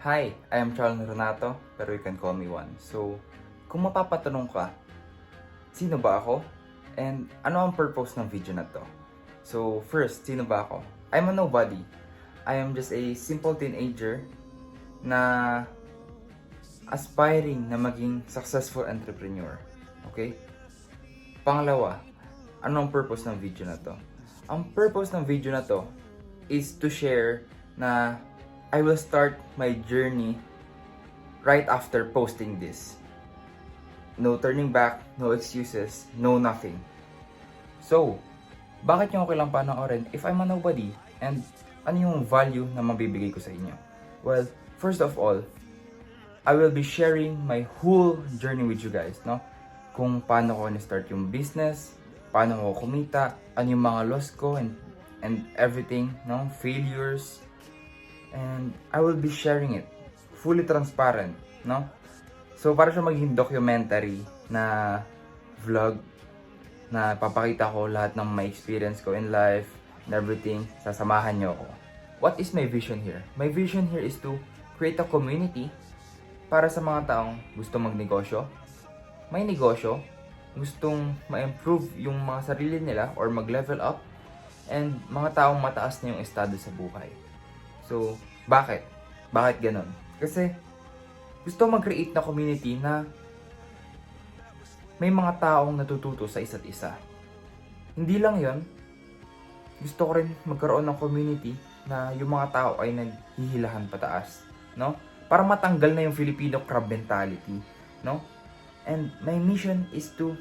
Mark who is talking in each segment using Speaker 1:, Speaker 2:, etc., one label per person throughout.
Speaker 1: Hi, I am Charles Renato, pero you can call me Juan. So, kung mapapatanong ka, sino ba ako? And ano ang purpose ng video na to? So, first, sino ba ako? I'm a nobody. I am just a simple teenager na aspiring na maging successful entrepreneur. Okay? Pangalawa, ano ang purpose ng video na to? Ang purpose ng video na to is to share na I will start my journey right after posting this. No turning back, no excuses, no nothing. So, bakit nyo ako kailang panoorin if I'm a nobody? And ano yung value na mabibigay ko sa inyo? Well, first of all, I will be sharing my whole journey with you guys, no? Kung paano ko na-start yung business, paano ko kumita, ano yung mga loss ko, and, and everything, no? Failures, and I will be sharing it fully transparent, no? So para siya maging documentary na vlog na papakita ko lahat ng my experience ko in life and everything, sasamahan niyo ako. What is my vision here? My vision here is to create a community para sa mga taong gusto magnegosyo, may negosyo, gustong ma-improve yung mga sarili nila or mag-level up, and mga taong mataas na yung estado sa buhay. So, bakit? Bakit ganun? Kasi, gusto mag-create na community na may mga taong natututo sa isa't isa. Hindi lang yon gusto ko rin magkaroon ng community na yung mga tao ay naghihilahan pataas, no? Para matanggal na yung Filipino crab mentality, no? And my mission is to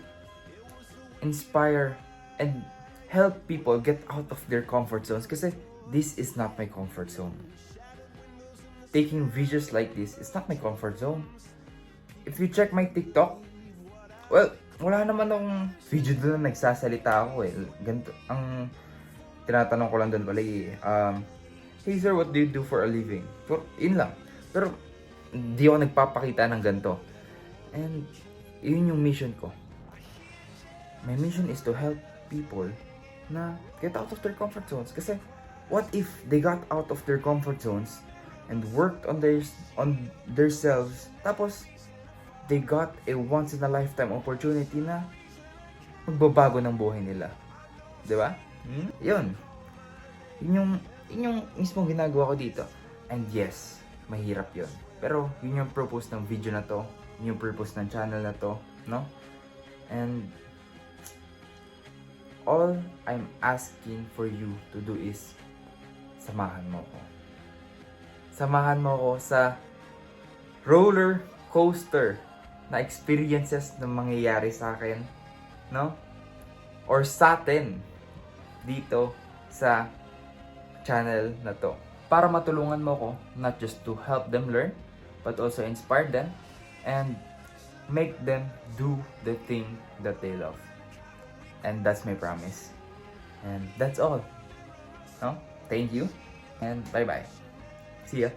Speaker 1: inspire and help people get out of their comfort zones kasi this is not my comfort zone. Taking videos like this is not my comfort zone. If you check my TikTok, well, wala naman akong video doon na nagsasalita ako eh. Ganito, ang tinatanong ko lang doon pala eh, um, Hey sir, what do you do for a living? For, yun lang. Pero, hindi ako nagpapakita ng ganito. And, yun yung mission ko. My mission is to help people na get out of their comfort zones. Kasi, what if they got out of their comfort zones and worked on their on themselves tapos they got a once in a lifetime opportunity na magbabago ng buhay nila. 'Di ba? Hmm? 'Yun. Yun yung yun yung mismo ginagawa ko dito. And yes, mahirap 'yun. Pero yun yung purpose ng video na to, yun yung purpose ng channel na to, no? And all I'm asking for you to do is samahan mo ko. Samahan mo ko sa roller coaster na experiences na mangyayari sa akin, no? Or sa atin dito sa channel na to. Para matulungan mo ko, not just to help them learn, but also inspire them and make them do the thing that they love. And that's my promise. And that's all. No? Thank you. And bye-bye. See ya.